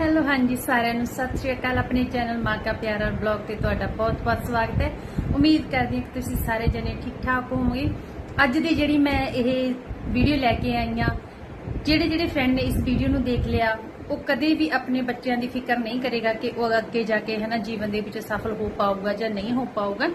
Hello, ਹਾਂਜੀ, ਸਾਰਿਆਂ ਨੂੰ ਸਤਿ ਸ਼੍ਰੀ ਅਕਾਲ। ਆਪਣੇ ਚੈਨਲ ਮਾਂ ਕਾ ਪਿਆਰਾ ਬਲੌਗ ਤੇ ਤੁਹਾਡਾ ਬਹੁਤ-ਬਹੁਤ ਸਵਾਗਤ ਹੈ। ਉਮੀਦ ਕਰਦੀ ਹਾਂ ਕਿ ਤੁਸੀਂ ਸਾਰੇ ਜਣੇ ਠੀਕ ਠਾਕ ਹੋਵੋਗੇ। ਅੱਜ ਦੀ ਜਿਹੜੀ ਮੈਂ ਇਹ ਵੀਡੀਓ ਲੈ ਕੇ ਆਈ ਹਾਂ, ਜਿਹੜੇ ਜਿਹੜੇ ਫਰੈਂਡ ਨੇ ਇਸ ਵੀਡੀਓ ਨੂੰ ਦੇਖ ਲਿਆ, ਉਹ ਕਦੇ ਵੀ ਆਪਣੇ ਬੱਚਿਆਂ ਦੀ ਫਿਕਰ ਨਹੀਂ ਕਰੇਗਾ ਕਿ ਉਹ ਅੱਗੇ ਜਾ ਕੇ ਹੈ ਨਾ ਜੀਵਨ ਦੇ ਵਿੱਚ ਸਫਲ ਹੋ ਪਾਊਗਾ ਜਾਂ ਨਹੀਂ ਹੋ ਪਾਊਗਾ।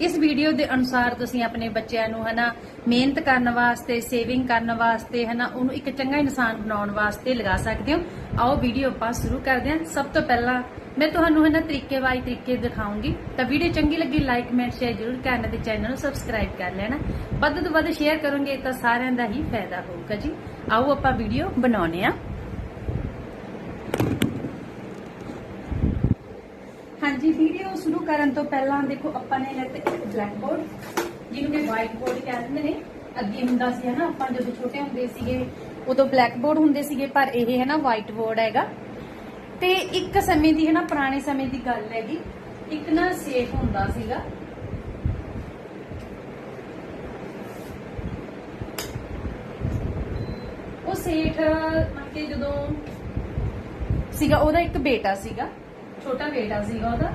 ਇਸ ਵੀਡੀਓ ਦੇ ਅਨੁਸਾਰ ਤੁਸੀਂ ਆਪਣੇ ਬੱਚਿਆਂ ਨੂੰ ਹਨਾ ਮਿਹਨਤ ਕਰਨ ਵਾਸਤੇ ਸੇਵਿੰਗ ਕਰਨ ਵਾਸਤੇ ਹਨਾ ਉਹਨੂੰ ਇੱਕ ਚੰਗਾ ਇਨਸਾਨ ਬਣਾਉਣ ਵਾਸਤੇ ਲਗਾ ਸਕਦੇ ਹੋ। ਆਓ ਵੀਡੀਓ ਆਪਾਂ ਸ਼ੁਰੂ ਕਰਦੇ ਹਾਂ। ਸਭ ਤੋਂ ਪਹਿਲਾਂ ਮੈਂ ਤੁਹਾਨੂੰ ਹਨਾ ਤਰੀਕੇ ਵਾਈ ਤਰੀਕੇ ਦਿਖਾਉਂਗੀ। ਤਾਂ ਵੀਡੀਓ ਚੰਗੀ ਲੱਗੀ ਲਾਈਕ ਕਮੈਂਟ ਸ਼ੇਅਰ ਜ਼ਰੂਰ ਕਰਨਾ ਤੇ ਚੈਨਲ ਨੂੰ ਸਬਸਕ੍ਰਾਈਬ ਕਰ ਲੈਣਾ। ਵੱਧ ਤੋਂ ਵੱਧ ਸ਼ੇਅਰ ਕਰੋਗੇ ਤਾਂ ਸਾਰਿਆਂ ਦਾ ਹੀ ਫਾਇਦਾ ਹੋਊਗਾ ਜੀ। ਆਓ ਆਪਾਂ ਵੀਡੀਓ ਬਣਾਉਨੇ ਆ ਹਾਂਜੀ, ਵੀਡੀਓ ਸ਼ੁਰੂ ਕਰਨ ਤੋਂ ਪਹਿਲਾਂ ਦੇਖੋ, ਆਪਾਂ ਨੇ ਲੈਤੇ ਬਲੈਕ ਬੋਰਡ ਜਿਹਨੂੰ ਕਿ ਵਾਈਟ ਬੋਰਡ ਕਹਿੰਦੇ ਨੇ। ਅੱਗੇ ਹੁੰਦਾ ਸੀ, ਹਨਾ, ਆਪਾਂ ਜਦੋਂ ਛੋਟੇ ਹੁੰਦੇ ਸੀਗੇ, ਉਦੋਂ ਬਲੈਕ ਬੋਰਡ ਹੁੰਦੇ ਸੀਗੇ, ਪਰ ਇਹ ਹੈ ਨਾ ਵਾਈਟ ਬੋਰਡ ਹੈਗਾ। ਤੇ ਇੱਕ ਸਮੇਂ ਦੀ ਹੈ ਨਾ ਪੁਰਾਣੇ ਸਮੇਂ ਦੀ ਗੱਲ ਹੈਗੀ। ਇੱਕ ਨਾ ਸੇਫ ਹੁੰਦਾ ਸੀਗਾ। ਉਹ ਸੇਠ ਮਤਲਬ ਕਿ ਜਦੋਂ ਸੀਗਾ, ਉਹਦਾ ਇੱਕ ਬੇਟਾ ਸੀਗਾ। ਛੋਟਾ ਬੇਟਾ ਸੀਗਾ ਉਹਦਾ।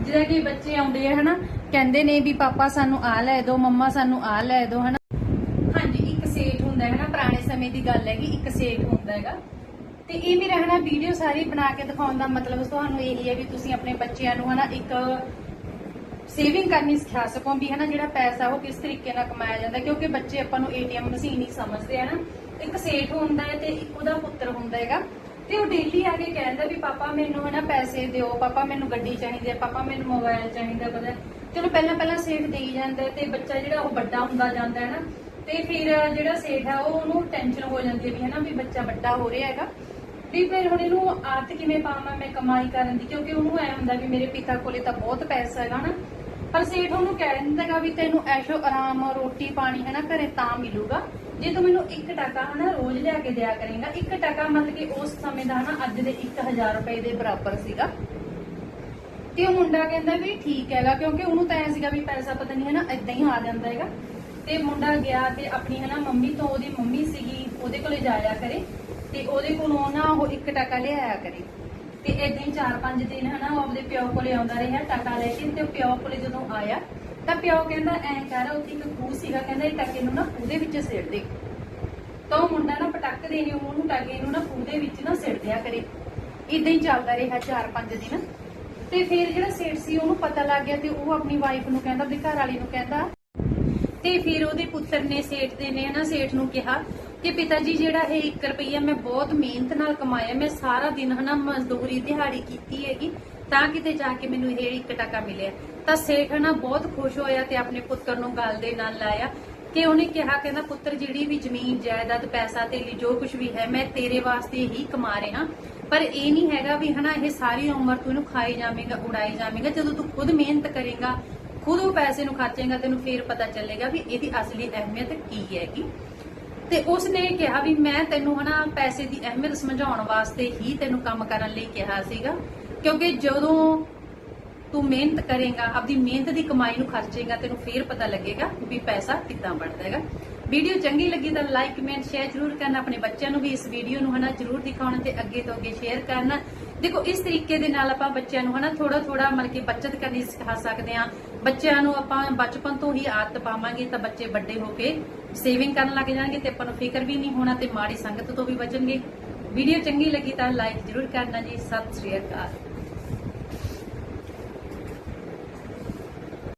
ਜਿਹੜਾ ਕਿ ਬੱਚੇ ਆਉਂਦੇ ਆ, ਹਨਾ? ਕਹਿੰਦੇ ਨੇ ਵੀ ਪਾਪਾ ਸਾਨੂੰ ਆ ਲੈ ਦਿਓ ਮੰਮਾ ਸਾਨੂੰ ਆ ਲੈ ਦਿਓ ਹਨਾ? ਹਾਂਜੀ, ਇੱਕ ਸੇਠ ਹੁੰਦਾ ਹੈ ਨਾ ਪੁਰਾਣੇ ਸਮੇਂ ਦੀ ਗੱਲ ਹੈਗੀ, ਇੱਕ ਸੇਠ ਹੁੰਦਾ ਹੈਗਾ। ਤੇ ਇਹ ਮੇਰਾ ਹਨਾ ਵੀਡੀਓ ਸਾਰੀ ਬਣਾ ਕੇ ਦਿਖਾਉਣ ਦਾ ਮਤਲਬ ਤੁਹਾਨੂੰ ਇਹ ਹੈ ਵੀ ਤੁਸੀਂ ਆਪਣੇ ਬੱਚਿਆਂ ਨੂੰ, ਹਨਾ, ਇੱਕ ਸੇਵਿੰਗ ਕਰਨੀ ਸਿਖਾ ਸਕੋ ਵੀ, ਹਨਾ, ਜਿਹੜਾ ਪੈਸਾ ਉਹ ਕਿਸ ਤਰੀਕੇ ਨਾਲ ਕਮਾਇਆ ਜਾਂਦਾ, ਕਿਉਂਕਿ ਬੱਚੇ ਆਪਾਂ ਨੂੰ ਏਟੀਐਮ ਮਸ਼ੀਨ ਹੀ ਸਮਝਦੇ ਆ ਨਾ ਇੱਕ ਸੇਠ ਹੁੰਦਾ ਹੈ ਤੇ ਇੱਕ ਉਹਦਾ ਪੁੱਤਰ ਹੁੰਦਾ ਹੈਗਾ। ਤੇ ਉਹ ਡੇਲੀ ਆ ਕੇ ਕਹਿੰਦਾ ਵੀ ਪਾਪਾ ਮੈਨੂੰ ਹਨਾ ਪੈਸੇ ਦਿਓ, ਪਾਪਾ ਮੈਨੂੰ ਗੱਡੀ ਚਾਹੀਦੀ ਹੈ ਪਾਪਾ ਮੈਨੂੰ ਮੋਬਾਈਲ ਚਾਹੀਦਾ ਪਤਾ ਚਲੋ ਪਹਿਲਾਂ ਪਹਿਲਾਂ ਸੇਠ ਦੇਈ ਜਾਂਦਾ ਤੇ ਬੱਚਾ ਜਿਹੜਾ ਉਹ ਵੱਡਾ ਹੁੰਦਾ ਜਾਂਦਾ ਹੈ ਨਾ, ਤੇ ਫਿਰ ਜਿਹੜਾ ਸੇਠ ਹੈ ਉਹ ਉਹਨੂੰ ਟੈਨਸ਼ਨ ਹੋ ਜਾਂਦੀ ਹੈ ਵੀ ਹਨਾ ਵੀ ਬੱਚਾ ਵੱਡਾ ਹੋ ਰਿਹਾ ਹੈਗਾ। ਵੀ ਫਿਰ ਹੁਣ ਇਹਨੂੰ ਆਦਤ ਕਿਵੇਂ ਪਾਵਾਂ ਮੈਂ ਕਮਾਈ ਕਰਨ ਦੀ? ਕਿਉਂਕਿ ਉਹਨੂੰ ਐ ਹੁੰਦਾ ਵੀ ਮੇਰੇ ਪਿਤਾ ਕੋਲੇ ਤਾਂ ਬਹੁਤ ਪੈਸਾ ਹੈਗਾ ਨਾ। ਪਰ ਸੇਠ ਉਹਨੂੰ ਕਹਿ ਦਿੰਦਾਗਾ ਵੀ ਤੈਨੂੰ ਐਸ਼ੋ ਆਰਾਮ ਰੋਟੀ ਪਾਣੀ ਹੈ ਨਾ ਘਰੇ ਤਾਂ ਮਿਲੂਗਾ। ਜੇ ਤੂੰ ਮੈਨੂੰ 1 ਟਕਾ ਹਨਾ ਰੋਜ਼ ਲਿਆ ਕੇ ਦਿਆ ਕਰੇਗਾ 1 ਟਕਾ ਮਤਲਬ ਕਿ ਉਸ ਸਮੇਂ ਦਾ ਹਨਾ ਅੱਜ ਦੇ 1000 ਰੁਪਏ ਦੇ ਬਰਾਬਰ ਸੀਗਾ। ਤੇ ਉਹ ਮੁੰਡਾ ਕਹਿੰਦਾ ਵੀ ਠੀਕ ਹੈਗਾ, ਕਿਉਂਕਿ ਉਹਨੂੰ ਤਾਂ ਐ ਸੀਗਾ ਵੀ ਪੈਸਾ ਪਤਾ ਨਹੀਂ ਹੈ ਇਦਾਂ ਹੀ ਆ ਜਾਂਦਾ ਹੈਗਾ। ਤੇ ਮੁੰਡਾ ਗਿਆ ਤੇ ਆਪਣੀ ਹਨਾ ਮੰਮੀ ਤੋਂ, ਉਹਦੀ ਮੰਮੀ ਸੀਗੀ, ਉਹਦੇ ਕੋਲੇ ਜਾਇਆ ਕਰੇ। ਤੇ ਉਹਦੇ ਕੋਲੋਂ ਨਾ ਉਹ 1 ਟਕਾ ਲਿਆਇਆ ਕਰੇ। ਤੇ ਇਦਾਂ ਹੀ 4-5 ਦਿਨ ਹਨਾ ਉਹ ਆਪਦੇ ਪਿਓ ਕੋਲੇ ਆਉਂਦਾ ਰਿਹਾ, ਟਕਾ ਲੈ ਕੇ ਤੇ ਪਿਓ ਕੋਲੇ ਜਦੋਂ ਆਇਆ ਤਾਂ ਪਿਓ ਕਹਿੰਦਾ, ਐਂ ਕਰ, ਉੱਥੇ ਇੱਕ ਖੂਹ ਸੀਗਾ, ਕਹਿੰਦਾ ਇਹ ਟਕੇ ਨੂੰ ਨਾ ਉਹਦੇ ਵਿੱਚ ਸਿੱਟ ਦੇ। ਤਾਂ ਉਹ ਮੁੰਡਾ ਨਾ ਪਟਕ ਦੇ ਨੇ ਉਹਨੂੰ ਟਕੇ ਨੂੰ ਨਾ ਖੂਹ ਦੇ ਵਿੱਚ ਨਾ ਸਿੱਟ ਦਿਆ ਕਰੇ। ਇਦਾਂ ਹੀ ਚੱਲਦਾ ਰਿਹਾ 4-5 ਦਿਨ। ਤੇ ਫਿਰ ਜਿਹੜਾ ਸੇਠ ਸੀ, ਉਹਨੂੰ ਪਤਾ ਲੱਗ ਗਿਆ ਤੇ ਉਹ ਆਪਣੀ ਵਾਈਫ ਨੂੰ ਕਹਿੰਦਾ ਆਪਣੀ ਘਰ ਵਾਲੀ ਨੂੰ ਕਹਿੰਦਾ। ਤੇ ਫਿਰ ਉਹਦੇ ਪੁੱਤਰ ਨੇ ਸੇਠ ਦੇ ਨੇ ਨਾ, ਸੇਠ ਨੂੰ ਕਿਹਾ ਕਿ ਪਿਤਾ ਜੀ ਜਿਹੜਾ ਇਹ 1 ਰੁਪਈਆ ਮੈਂ ਬਹੁਤ ਮਿਹਨਤ ਨਾਲ ਕਮਾਇਆ, ਮੈਂ ਸਾਰਾ ਦਿਨ ਹਨਾ, ਮਜ਼ਦੂਰੀ, ਦਿਹਾੜੀ ਕੀਤੀ ਹੈਗੀ। ਤਾਂ ਕਿਤੇ ਜਾ ਕੇ ਮੈਨੂੰ ਇਹ 1 ਟਕਾ ਮਿਲਿਆ। ਤਾਂ ਸੇਠ ਹਨਾ ਬਹੁਤ ਖੁਸ਼ ਹੋਇਆ ਤੇ ਆਪਣੇ ਪੁੱਤਰ ਨੂੰ ਗੱਲ ਦੇ ਨਾਲ ਲਾਇਆ ਕਿ ਉਹਨੇ ਕਿਹਾ, ਕਹਿੰਦਾ, ਪੁੱਤਰ, ਜਿਹੜੀ ਵੀ ਜ਼ਮੀਨ, ਜਾਇਦਾਦ, ਪੈਸਾ ਤੇ ਜੋ ਕੁਝ ਵੀ ਹੈ, ਮੈਂ ਤੇਰੇ ਵਾਸਤੇ ਹੀ ਕਮਾ ਰਿਹਾ। ਪਰ ਇਹ ਨਹੀਂ ਹੈਗਾ ਵੀ ਹਨਾ, ਇਹ ਸਾਰੀ ਉਮਰ ਤੂੰ ਇਹਨੂੰ ਖਾਈ ਜਾਵੇਂਗਾ, ਉਡਾਈ ਜਾਵੇਂਗਾ, ਜਦੋਂ ਤੂੰ ਖੁਦ ਮਿਹਨਤ ਕਰੇਗਾ, ਖੁਦ ਉਹ ਪੈਸੇ ਨੂੰ ਖਰਚੇਗਾ, ਤੈਨੂੰ ਫੇਰ ਪਤਾ ਚੱਲੇਗਾ ਵੀ ਇਹਦੀ ਅਸਲੀ ਅਹਿਮੀਅਤ ਕੀ ਹੈਗੀ। ਤੇ ਉਸ ਨੇ ਕਿਹਾ ਵੀ ਮੈਂ ਤੈਨੂੰ ਹਨਾ, ਪੈਸੇ ਦੀ ਅਹਿਮੀਅਤ ਸਮਝਾਉਣ ਵਾਸਤੇ ਹੀ ਤੈਨੂੰ ਕੰਮ ਕਰਨ ਲਈ ਕਿਹਾ ਸੀਗਾ। ਕਿਉਂਕਿ ਜਦੋਂ ਤੂੰ ਮਿਹਨਤ ਕਰੇਗਾ, ਆਪਦੀ ਮਿਹਨਤ ਦੀ ਕਮਾਈ ਨੂੰ ਖਰਚੇਗਾ, ਤੈਨੂੰ ਫੇਰ ਪਤਾ ਲੱਗੇਗਾ ਵੀ ਪੈਸਾ ਕਿੱਦਾਂ ਬਣਦਾ ਹੈਗਾ। ਵੀਡੀਓ ਚੰਗੀ ਲੱਗੀ ਤਾਂ ਲਾਈਕ ਕਮੈਂਟ ਸ਼ੇਅਰ ਜ਼ਰੂਰ ਕਰਨਾ, ਆਪਣੇ ਬੱਚਿਆਂ ਨੂੰ ਵੀ ਇਸ ਵੀਡੀਓ ਨੂੰ ਹਨਾ ਜ਼ਰੂਰ ਦਿਖਾਉਣਾ ਤੇ ਅੱਗੇ ਤੋਂ ਅੱਗੇ ਸ਼ੇਅਰ ਕਰਨਾ। ਦੇਖੋ, ਇਸ ਤਰੀਕੇ ਦੇ ਨਾਲ ਆਪਾਂ ਬੱਚਿਆਂ ਨੂੰ ਹਨਾ ਥੋੜਾ ਥੋੜਾ ਮਤਲਬ ਕਿ ਬੱਚਤ ਕਰਨੀ ਸਿਖਾ ਸਕਦੇ ਆ ਬੱਚਿਆਂ ਨੂੰ ਆਪਾਂ ਬਚਪਨ ਤੋਂ ਹੀ ਆਦਤ ਪਾਵਾਂਗੇ ਤਾਂ ਬੱਚੇ ਵੱਡੇ ਹੋ ਕੇ ਸੇਵਿੰਗ ਕਰਨ ਲੱਗ ਜਾਣਗੇ ਤੇ ਆਪਾਂ ਨੂੰ ਫਿਕਰ ਵੀ ਨਹੀਂ ਹੋਣਾ ਤੇ ਮਾੜੀ ਸੰਗਤ ਤੋਂ ਵੀ ਬਚਣਗੇ। ਵੀਡੀਓ ਚੰਗੀ ਲੱਗੀ ਤਾਂ ਲਾਈਕ ਜ਼ਰੂਰ ਕਰਨਾ ਜੀ। ਸਤਿ ਸ਼੍ਰੀ ਅਕਾਲ।